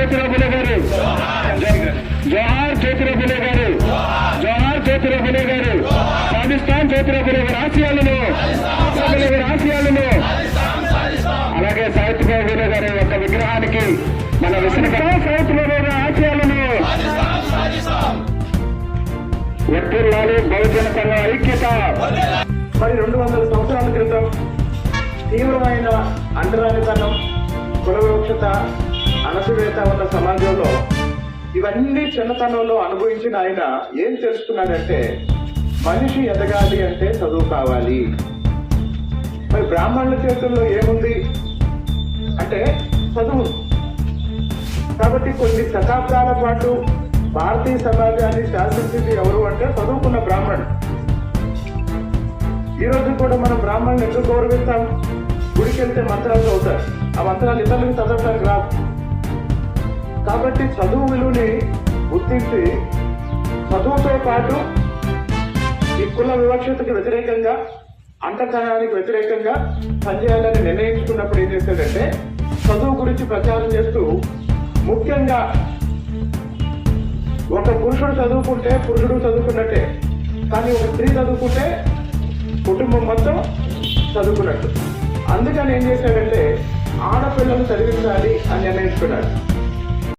జ్యోతిరావు ఫులే గారు. జోహార్ జ్యోతిరావు ఫులే గారు. జోహార్ జ్యోతిరావు ఫులే గారు. సాధిస్తాం జ్యోతిరావు ఫులే గారి ఆశయాలను ఫులే అలాగే సావిత్రిబాయి ఫులే గారి యొక్క విగ్రహానికి మన విశ్వస్తాం సావిత్రిబాయి గారి ఆశయాలను వర్తిల్లాలి బహుజన సంఘ ఐక్యత. మరి రెండు వందల సంవత్సరాల క్రితం తీవ్రమైన అంటరానితనం కుల వివక్షత అణచివేత ఉన్న సమాజంలో ఇవన్నీ చిన్నతనంలో అనుభవించిన ఆయన ఏం తెలుసుకున్నాడంటే మనిషి ఎదగాలి అంటే చదువు కావాలి. మరి బ్రాహ్మణుల చేతుల్లో ఏముంది? అంటే చదువు. కాబట్టి కొన్ని శతాబ్దాల పాటు భారతీయ సమాజాన్ని శాసించింది ఎవరు అంటే చదువుకున్న బ్రాహ్మణుడు. ఈ రోజు కూడా మనం బ్రాహ్మణులు ఎందుకు గౌరవిస్తాం? గుడికి వెళ్తే మంత్రాలు చదువుతారు. ఆ మంత్రాలు ఇతరులకు చదవడానికి రాదు కాబట్టి చదువు విలువని గుర్తించి చదువుతో పాటు ఈ కుల వివక్షతకి వ్యతిరేకంగా అంటతనానికి వ్యతిరేకంగా పనిచేయాలని నిర్ణయించుకున్నప్పుడు ఏం చేశాడంటే చదువు గురించి ప్రచారం చేస్తూ ముఖ్యంగా ఒక పురుషుడు చదువుకుంటే పురుషుడు చదువుకున్నట్టే కానీ ఒక స్త్రీ చదువుకుంటే కుటుంబం మొత్తం చదువుకున్నట్టు. అందుకని ఏం చేశాడంటే ఆడపిల్లలు చదివించాలి అని నిర్ణయించుకున్నాడు.